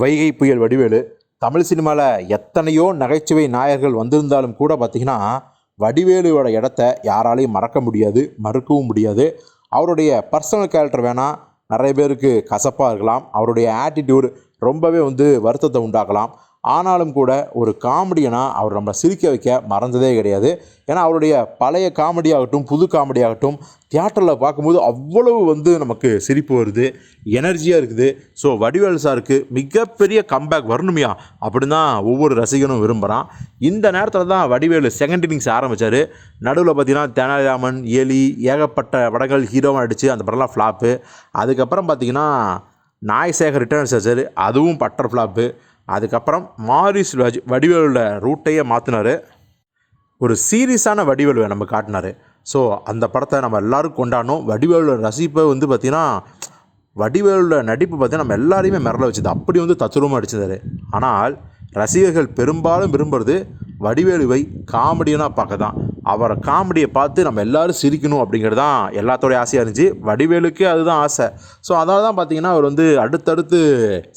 வைகை புயல் வடிவேலு. தமிழ் சினிமாவில் எத்தனையோ நகைச்சுவை நாயர்கள் வந்திருந்தாலும் கூட பார்த்திங்கன்னா வடிவேலுவோட இடத்த யாராலையும் மறக்க முடியாது மறுக்கவும் முடியாது. அவருடைய பர்சனல் கேரக்டர் வேணால் நிறைய பேருக்கு கசப்பாக இருக்கலாம். அவருடைய ஆட்டிடியூட் ரொம்பவே வந்து வருத்தத்தை உண்டாக்கலாம். ஆனாலும் கூட ஒரு காமெடியனாக அவர் நம்ம சிரிக்க வைக்க மறந்ததே கிடையாது. ஏன்னா அவருடைய பழைய காமெடி ஆகட்டும் புது காமெடி ஆகட்டும் தியேட்டரில் பார்க்கும்போது அவ்வளவு வந்து நமக்கு சிரிப்பு வருது எனர்ஜியாக இருக்குது. ஸோ வடிவேல் சாருக்கு மிகப்பெரிய கம்பேக் வரணுமையா அப்படின்னு தான் ஒவ்வொரு ரசிகனும் விரும்புகிறான் இந்த நேரத்தில் தான் வடிவேலு செகண்ட் இன்னிங்ஸ் ஆரம்பித்தார் நடுவில் பார்த்தீங்கன்னா தெனாலிராமன் ஏலி ஏகப்பட்ட படங்கள் ஹீரோவாக நடித்து அந்த படம்லாம் ஃப்ளாப்பு அதுக்கப்புறம் பார்த்தீங்கன்னா நாயசேகர் ரிட்டர்ன்ஸ் வச்சார் அதுவும் பட்டர் ஃப்ளாப்பு அதுக்கப்புறம் மாரிஸ் வஜ் வடிவேலோட ரூட்டையே மாற்றினார் ஒரு சீரியஸான வடிவேலுவை நம்ம காட்டினார். ஸோ அந்த படத்தை நம்ம எல்லாரும் கொண்டாடணும். வடிவேலோட ரசிப்பை வந்து பார்த்திங்கன்னா வடிவேலோட நடிப்பு பார்த்தீங்கன்னா நம்ம எல்லாரையுமே மிரள வச்சுது. அப்படி வந்து தத்துரூபமாக அடிச்சிருந்தார் ஆனால் ரசிகர்கள் பெரும்பாலும் விரும்புறது வடிவேலுவை காமெடியனாக பார்க்க தான் அவரை காமெடியை பார்த்து நம்ம எல்லாரும் சிரிக்கணும் அப்படிங்கிறது தான் எல்லாத்தோடைய ஆசையாக இருந்துச்சு. வடிவேலுக்கே அதுதான் ஆசை. ஸோ அதனால தான் பார்த்தீங்கன்னா அவர் வந்து அடுத்தடுத்து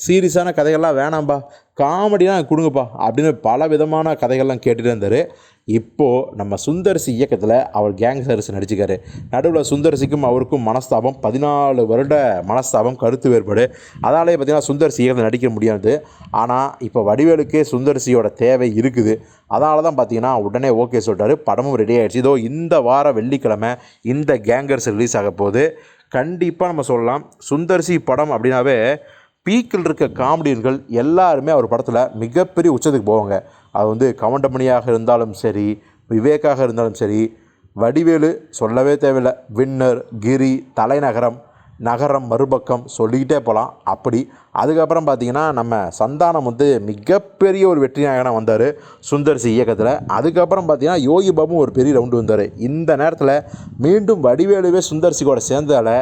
சீரியஸான கதைகள்லாம் வேணாம்பா. காமெடியாக கொடுங்கப்பா அப்படின்னு பல விதமான கதைகள்லாம் கேட்டுகிட்டு இருந்தார். இப்போது நம்ம சுந்தர்சி இயக்கத்தில் அவர் கேங்ஸ்டர்ஸ் நடிச்சுக்காரு. நடுவில் சுந்தர்சிக்கும் அவருக்கும் மனஸ்தாபம் பதினாலு வருட மனஸ்தாபம் கருத்து வேறுபாடு. அதாலே பார்த்தீங்கன்னா சுந்தரசி இயக்கத்தில் நடிக்க முடியாது. ஆனால் இப்போ வடிவேலுக்கே சுந்தர்சியோட தேவை இருக்குது. அதனால தான் பார்த்தீங்கன்னா உடனே ஓகே சொல்லிட்டாரு. படமும் ரெடி ஆகிடுச்சு இதோ இந்த வார வெள்ளிக்கிழமை இந்த கேங்கர்ஸ் ரிலீஸ் ஆக போகுது கண்டிப்பாக நம்ம சொல்லலாம். சுந்தர்சி படம் அப்படின்னாவே பீக்கில் இருக்க காமெடியன்கள் எல்லாருமே அவர் படத்தில் மிகப்பெரிய உச்சத்துக்கு போவாங்க. அது வந்து கவண்டமணியாக இருந்தாலும் சரி விவேக்காக இருந்தாலும் சரி வடிவேலு சொல்லவே தேவையில்லை வின்னர் கிரி தலைநகரம் நகரம் மறுபக்கம் சொல்லிக்கிட்டே போகலாம் அப்படி. அதுக்கப்புறம் பார்த்திங்கன்னா நம்ம சந்தானம் வந்து மிகப்பெரிய ஒரு வெற்றி நாயகனாக வந்தார் சுந்தர்சி இயக்கத்தில். அதுக்கப்புறம் பார்த்திங்கன்னா யோகி பாபும் ஒரு பெரிய ரவுண்டு வந்தார். இந்த நேரத்தில் மீண்டும் வடிவேலுவே சுந்தர்சி கூட சேர்ந்ததால்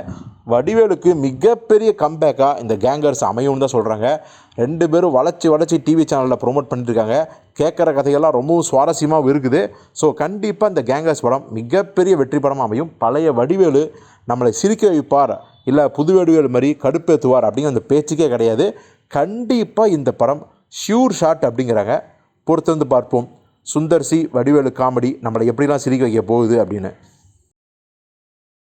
வடிவேலுக்கு மிகப்பெரிய கம்பேக்காக இந்த கேங்கர்ஸ் அமையும்னு தான் சொல்கிறாங்க ரெண்டு பேரும் வளர்ச்சி வளர்ச்சி டிவி சேனலில் ப்ரொமோட் பண்ணிட்டுருக்காங்க. கேட்குற கதைகள்லாம் ரொம்பவும் சுவாரஸ்யமாகவும் இருக்குது. ஸோ கண்டிப்பாக இந்த கேங்கர்ஸ் படம் மிகப்பெரிய வெற்றி படமாக அமையும். பழைய வடிவேலு நம்மளை சிரிக்க வைப்பார். இல்லை புது வடிவேலு மாதிரி கடுப்பேற்றுவார் அப்படிங்கிற அந்த பேச்சுக்கே கிடையாது. கண்டிப்பாக இந்த படம் ஷியூர் ஷாட் அப்படிங்கிறாங்க. பொறுத்திருந்து பார்ப்போம். சுந்தர் சி வடிவேலு காமெடி நம்மளை எப்படிலாம் சிரிக்க வைக்க போகுது அப்படின்னு.